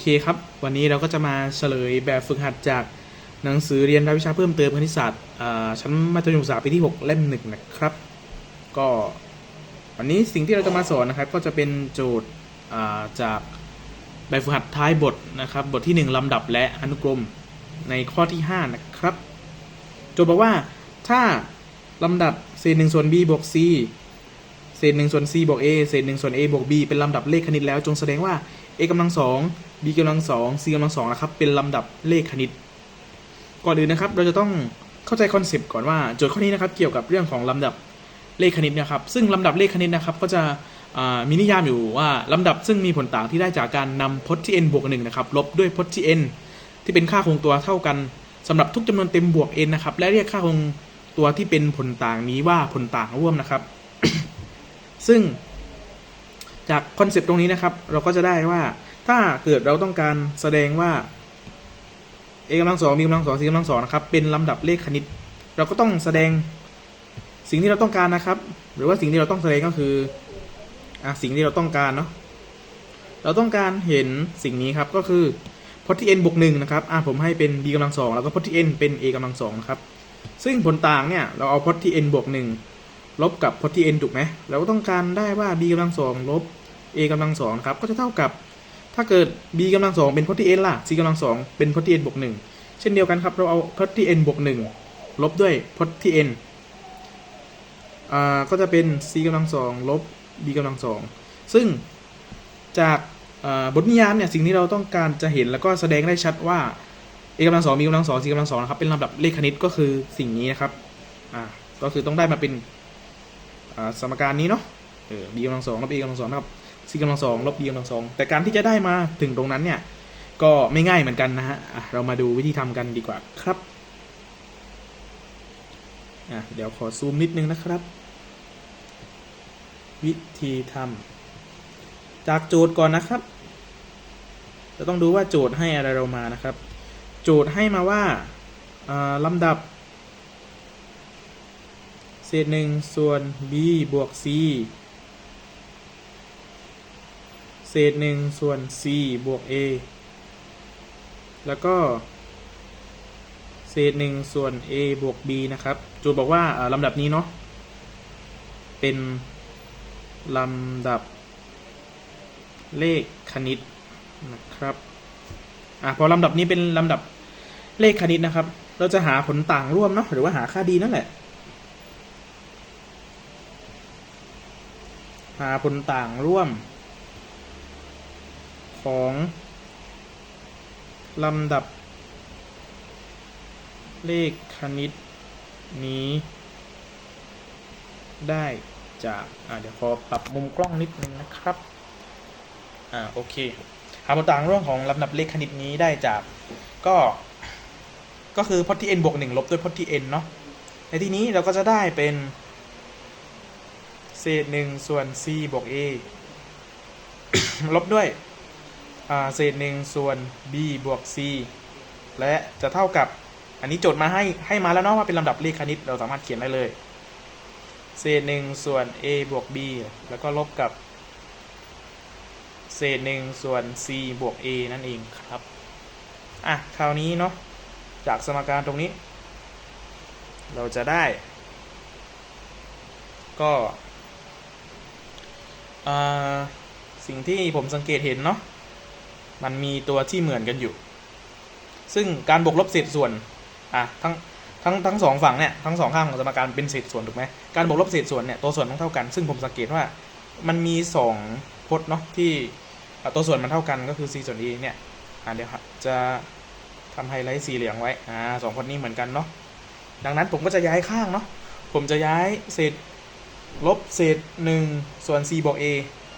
โอเคครับ วันนี้เราก็จะมาเฉลยแบบฝึกหัดจากหนังสือเรียนรายวิชาเพิ่มเติมคณิตศาสตร์ชั้นมัธยมศึกษาปีที่ 6 เล่มหนึ่งนะครับ ก็วันนี้สิ่งที่เราจะมาสอนนะครับ ก็จะเป็นโจทย์าจากแบบฝึกหัดท้ายบทนะครับ บทที่ 1 ลำดับและอนุกรมในข้อที่ 5 นะครับ โจทย์บอกว่าถ้าลำดับเศษหนึ่งส่วน b บวก c เศษหนึ่งส่วน c บวก a เศษหนึ่งส่วน a บวก b เป็นลำดับเลขคณิตแล้ว จงแสดงว่า a กำลังสอง b กำลังสอง c กำลังสองนะครับเป็นลำดับเลขคณิต ก่อนอื่นนะครับเราจะต้องเข้าใจคอนเซปต์ก่อนว่าโจทย์ข้อนี้นะครับเกี่ยวกับเรื่องของลำดับเลขคณิตนะครับ ซึ่งลำดับเลขคณิตนะครับก็จะมีนิยามอยู่ว่าลำดับซึ่งมีผลต่างที่ได้จากการนำพจน์ที่ n บวกหนึ่งนะครับลบด้วยพจน์ที่ n ที่เป็นค่าคงตัวเท่ากันสำหรับทุกจำนวนเต็มบวก n นะครับและเรียกค่าคงตัวที่เป็นผลต่างนี้ว่าผลต่างร่วมนะครับ ซึ่งจากคอนเซปต์ตรงนี้นะครับ เราก็จะได้ว่าถ้าเกิดเราต้องการแสดงว่า a กำลังสอง b กำลังสอง c กำลังสองนะครับ เป็นลำดับเลขคณิต เราก็ต้องแสดงสิ่งที่เราต้องการนะครับ หรือว่าสิ่งที่เราต้องแสดงก็คืออสิ่งที่เราต้องการเนาะเราต้องการเห็นสิ่งนี้ครับก็คือพจน์ที่ n บวกหนึ่งนะครับอะผมให้เป็น b กำลังสองแล้วก็พจน์ที่ n เป็น a กำลังสองนะครับ ซึ่งผลต่างเนี่ยเราเอาพจน์ที่ n บวกหนึ่ง ลบกับพจน์ที่ n ถูกไหมเราก็ต้องการได้ว่า b กำลังสองลบ a กำลังสองครับก็จะเท่ากับ ถ้าเกิด b กำลังสองเป็นพจน์ที่ n ล่ะ c กำลังสองเป็นพจน์ที่ n บวกหนึ่งเช่นเดียวกันครับเราเอาพจน์ที่ n บวกหนึ่งลบด้วยพจน์ที่ n อ่าก็จะเป็น c กำลังสองลบ b กำลังสองซึ่งจากบทนิยามเนี่ยสิ่งที่เราต้องการจะเห็นแล้วก็แสดงได้ชัดว่า a กำลังสอง b กำลังสอง c กำลังสองนะครับเป็นลำดับเลขคณิตก็คือสิ่งนี้นะครับอ่าก็คือต้องได้มาเป็น สมการนี้เนาะเออ b กำลังสองลบ a กำลังสองนะครับ c กำลังสองลบ b กำลังสองแต่การที่จะได้มาถึงตรงนั้นเนี่ย ก็ไม่ง่ายเหมือนกันนะฮะเรามาดูวิธีทำกันดีกว่าครับอะเดี๋ยวขอซูมนิดนึงนะครับ วิธีทำจากโจทย์ก่อนนะครับจะต้องดูว่าโจทย์ให้อะไรเรามานะครับ โจทย์ให้มาว่าอ่าลำดับ เศษหนึ่งส่วน b บวก c เศษหนึ่งส่วน c บวก a แล้วก็เศษหนึ่งส่วน a บวก b นะครับจทย์บอกว่าอ่าลำดับนี้เนาะ เป็นลำดับเลขคณิตนะครับ อะพอลำดับนี้เป็นลำดับเลขคณิตนะครับ เราจะหาผลต่างร่วมเนาะหรือว่าหาค่าดีนั่นแหละ หาผลต่างร่วม ของลำดับ เลขคณิตนี้ ได้จากอ่าเดี๋ยวขอปรับมุมกล้องนิดนึงนะครับอ่าโอเคหาผลต่างร่วมของลำดับเลขคณิตนี้ได้จากก็ก็คือพจน์ที่ n บวกหนึ่งลบด้วยพจน์ที่ n เนาะในที่นี้เราก็จะได้เป็น เศษหนึ่งส่วน c บวก a ลบด้วยเศษหนึ่งส่วน b บวก c และจะเท่ากับอันนี้โจทย์มาให้ให้มาแล้วเนาะว่าเป็นลำดับเลขคณิตเราสามารถเขียนได้เลย เศษหนึ่งส่วน a บวก b แล้วก็ลบกับ เศษหนึ่งส่วน c บวก a นั่นเองครับ อะ คราวนี้เนาะจากสมการตรงนี้ เราจะได้ ก็ สิ่งที่ผมสังเกตเห็นเนาะมันมีตัวที่เหมือนกันอยู่ ซึ่งการบวกลบเศษส่วนอะทั้งทั้งทั้งสองฝั่งเนี่ยทั้งสองข้างของสมการเป็นเศษส่วนถูกไหมการบวกลบเศษส่วนเนี่ยตัวส่วนต้องเท่ากัน ซึ่งผมสังเกตว่ามันมีสองพจน์เนาะที่ตัวส่วนมันเท่ากันก็คือ c ส่วน e เนี่ยอะเดี๋ยวจะทำไฮไลท์สีเหลืองไว้อ่าสองพจน์นี้เหมือนกันเนาะดังนั้นผมก็จะย้ายข้างเนาะผมจะย้ายเศษ ลบเศษหนึ่งส่วน c บวก a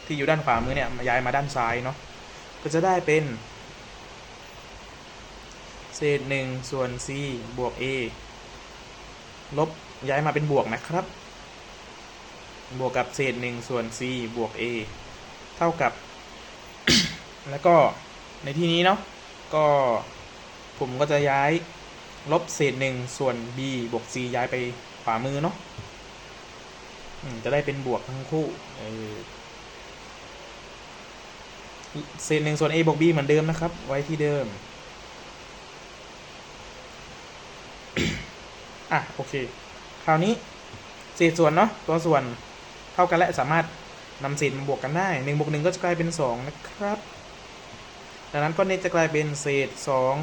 ที่อยู่ด้านขวามือเนี่ยย้ายมาด้านซ้ายเนาะก็จะได้เป็น เศษหนึ่งส่วน c บวก a ลบย้ายมาเป็นบวกนะครับ บวกกับเศษหนึ่งส่วน c บวก a เท่ากับ แล้วก็ในที่นี้เนาะก็ผมก็จะย้ายลบเศษหนึ่งส่วน b บวก c ย้ายไปขวามือเนาะ จะได้เป็นบวกทั้งคู่เศษหนึ่งส่วน a บวก b เหมือนเดิมนะครับ ไว้ที่เดิม อะ โอเค คราวนี้เศษส่วนเนาะตัวส่วนเท่ากันและสามารถนำเศษมาบวกกันได้หนึ่งบวกหนึ่งก็จะกลายเป็นสองนะครับ ดังนั้นก้อนนี้จะกลายเป็นเศษสอง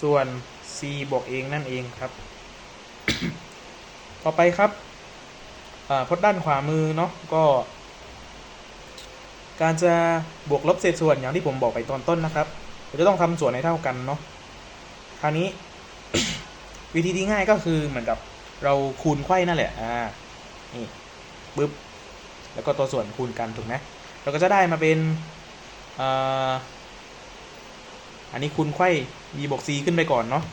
ส่วน c บวกเองนั่นเองครับ ต่อไปครับ พจน์ด้านขวามือเนาะก็ การจะบวกลบเศษส่วนอย่างที่ผมบอกไปตอนต้นนะครับเราจะต้องทำส่วนให้เท่ากันเนาะคราวนี้ วิธีที่ง่ายก็คือเหมือนกับเราคูณไขว้นั่นแหละอ่านี่ปึ๊บแล้วก็ตัวส่วนคูณกันถูกไหมเราก็จะได้มาเป็นอ,อันนี้คูณไขว้ b บวก c ขึ้นไปก่อนเนาะ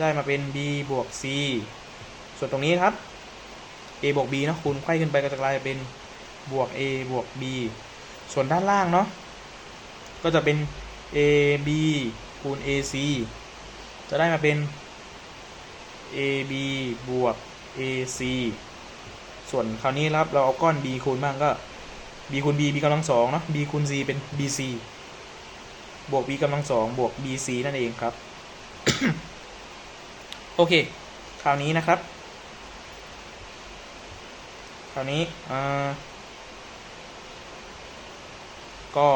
ได้มาเป็น b บวก c ส่วนตรงนี้ครับ a บวก b เนาะคูณไขว้ขึ้นไปก็จะกลายเป็นบวก a บวก b ส่วนด้านล่างเนาะก็จะเป็น a b คูณ a c จะได้มาเป็น a b บวก a c ส่วนคราวนี้ครับเราเอาก้อน b คูณบ้างก็ b คูณ b b กำลังสองเนาะ b คูณ c เป็น b c บวก b กำลังสองบวก b c นั่นเองครับ โอเค คราวนี้นะครับ คราวนี้ก็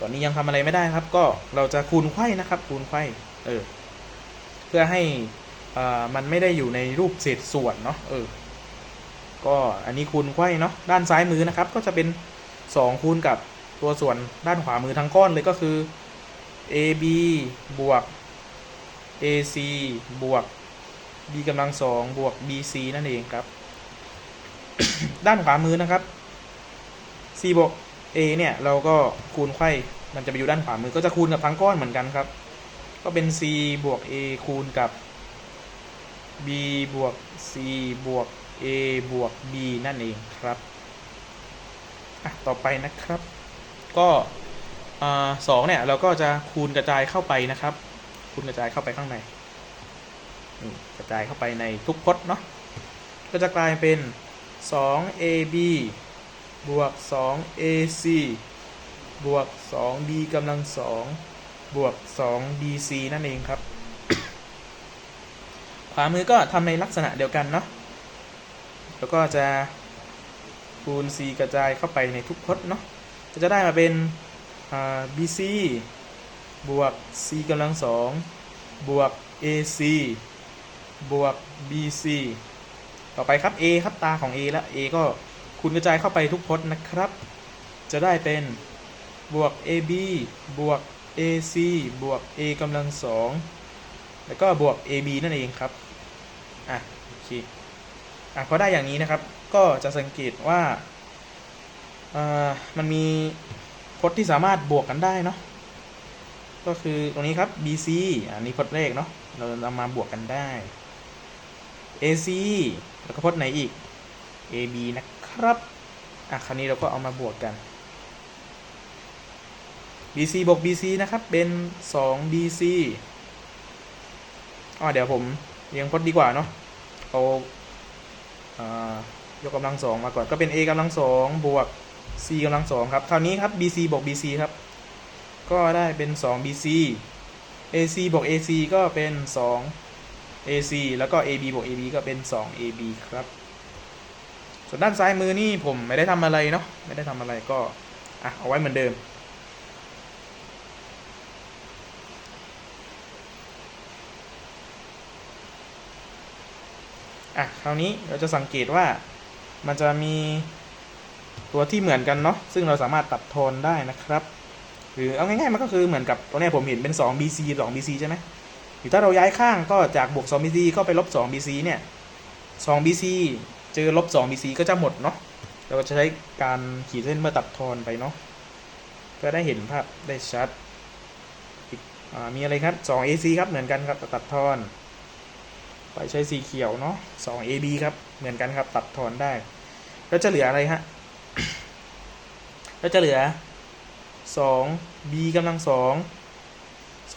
ตอนนี้ยังทำอะไรไม่ได้ครับ ก็เราจะคูณไขว้นะครับ คูณไขว้เออ เพื่อให้อ่ามันไม่ได้อยู่ในรูปเศษส่วนเนาะเออ ก็อันนี้คูณไขว้เนาะด้านซ้ายมือนะครับ ก็จะเป็น2คูณกับตัวส่วนด้านขวามือทั้งก้อนเลยก็คือ ab บวก ac บวก b กำลังสองบวก bc นั่นเองครับ ด้านขวามือนะครับ c บวก a เนี่ยเราก็คูณไขว้มันจะไปอยู่ด้านขวามือก็จะคูณกับทั้งก้อนเหมือนกันครับ ก็เป็น c บวก a คูณกับ b บวก c บวก a บวก b นั่นเองครับอะต่อไปนะครับ ก็สองเนี่ยเราก็จะคูณกระจายเข้าไปนะครับ คูณกระจายเข้าไปข้างในกระจายเข้าไปในทุกพจน์เนาะก็จะกลายเป็น 2ab บวก 2ac บวก 2b กำลังสองบวก 2bc นั่นเองครับ ขวามือก็ทำในลักษณะเดียวกันเนาะ แล้วก็จะคูณ c กระจายเข้าไปในทุกพจน์เนาะ ก็จะได้มาเป็น bc บวก c กำลังสองบวก ac บวก bc ต่อไปครับ a ครับตาของ a แล้ว a ก็คูณกระจายเข้าไปทุกพจน์นะครับ จะได้เป็นบวก ab บวก ac บวก a กำลังสองแล้วก็บวก ab นั่นเองครับ อะโอเคอะพอได้อย่างนี้นะครับ ก็จะสังเกตว่าอ่ามันมีพจน์ที่สามารถบวกกันได้เนาะ ก็คือตรงนี้ครับ bc อันนี้พจน์แรกเนาะ เราเอามาบวกกันได้ ac แล้วก็พจน์ไหนอีก ab นะครับ อะคราวนี้เราก็เอามาบวกกัน bc บวก bc นะครับเป็น 2 bc อ๋อเดี๋ยวผมเรียงพจน์ดีกว่าเนาะเอาอ่ายกกำลังสองมาก่อนก็เป็น a กำลังสองบวก c กำลังสองครับคราวนี้ครับ bc บวก bc ครับ ก็ได้เป็น 2 bc ac บวก ac ก็เป็น 2 ac แล้วก็ ab บวก ab ก็เป็น 2 ab ครับ ส่วนด้านซ้ายมือนี่ผมไม่ได้ทำอะไรเนาะไม่ได้ทำอะไรก็อะเอาไว้เหมือนเดิม อะคราวนี้เราจะสังเกตว่ามันจะมีตัวที่เหมือนกันเนาะซึ่งเราสามารถตัดทอนได้นะครับ หรือเอาง่ายๆมันก็คือเหมือนกับตัวนี้ผมเห็นเป็น 2 BC 2 BC ใช่ไหม ถ้าเราย้ายข้างก็จากบวก2 BC ก็ไปลบ2 BC เนี่ย2 BC เจอลบ2 BC ก็จะหมดเนาะเราก็จะใช้การขีดเส้นเมื่อตัดทอนไปเนาะเพื่อได้เห็นภาพได้ชัดอีกมีอะไรครับ 2 AC ครับ เหมือนกันครับ ตัดทอน ไปใช้สีเขียวเนาะ2 AB ครับ เหมือนกันครับ ตัดทอนได้ แล้วจะเหลืออะไรฮะ แล้วจะเหลือ 2 b กำลังสอง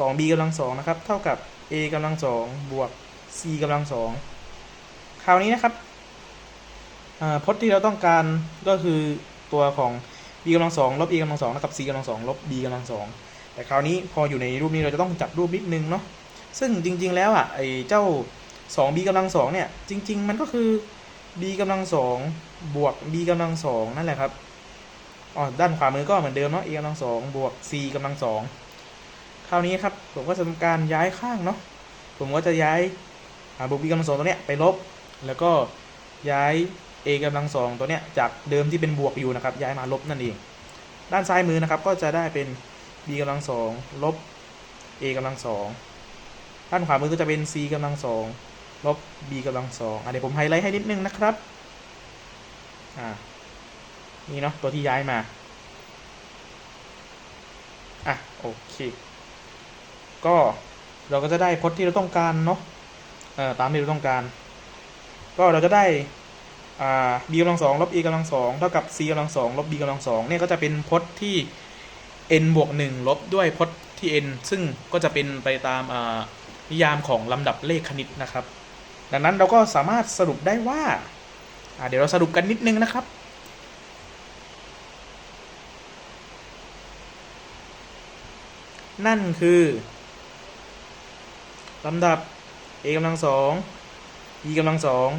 2 b กำลังสองนะครับ เท่ากับ a กำลังสองบวก c กำลังสองคราวนี้นะครับพจน์ที่เราต้องการก็คือตัวของ b กำลังสองลบ a กำลังสองเท่ากับ c กำลังสองลบ b กำลังสองแต่คราวนี้พออยู่ในรูปนี้เราจะต้องจัดรูปนิดนึงเนาะซึ่งจริง ๆ แล้วอะไอ้เจ้า 2b กำลังสองเนี่ยจริง ๆ มันก็คือ b กำลังสองบวก b กำลังสองนั่นแหละครับอ๋อด้านขวามือก็เหมือนเดิมเนาะ a กำลังสองบวก c กำลังสอง ราวนี้ครับผมก็จะทำการย้ายข้างเนาะผมก็จะย้ายาบวก b กำลังสองตัวเนี้ยไปลบ แล้วก็ย้าย a กำลังสองตัวเนี้ยจากเดิมที่เป็นบวกอยู่นะครับ ย้ายมาลบนั่นเอง ด้านซ้ายมือนะครับก็จะได้เป็น b กำลังสองลบ a กำลังสองด้านขวามือก็จะเป็น c กำลังสองลบ b กำลังสองอะเดี๋ยวผมไฮไลท์ให้นิดนึงนะครับอ่านี่เนาะตัวที่ย้ายมาอะโอเค ก็เราก็จะได้พจน์ที่เราต้องการเนาะตามที่เราต้องการ ก็เราจะได้ b กำลังสองลบ a กำลังสองเท่ากับ c กำลังสองลบ b กำลังสองเนี่ยก็จะเป็นพจน์ที่ n บวกหนึ่งลบด้วยพจน์ที่ n ซึ่งก็จะเป็นไปตามนิยามของลำดับเลขคณิตนะครับ ดังนั้นเราก็สามารถสรุปได้ว่าเดี๋ยวเราสรุปกันนิดนึงนะครับนั่นคือ ลำดับ a กำลังสอง b กำลังสอง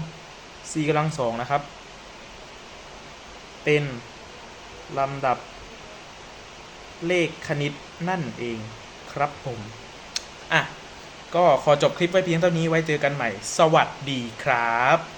c กำลังสองนะครับ เป็นลำดับเลขคณิตนั่นเองครับผม อะ ก็ขอจบคลิปไว้เพียงเท่านี้ไว้เจอกันใหม่ สวัสดีครับ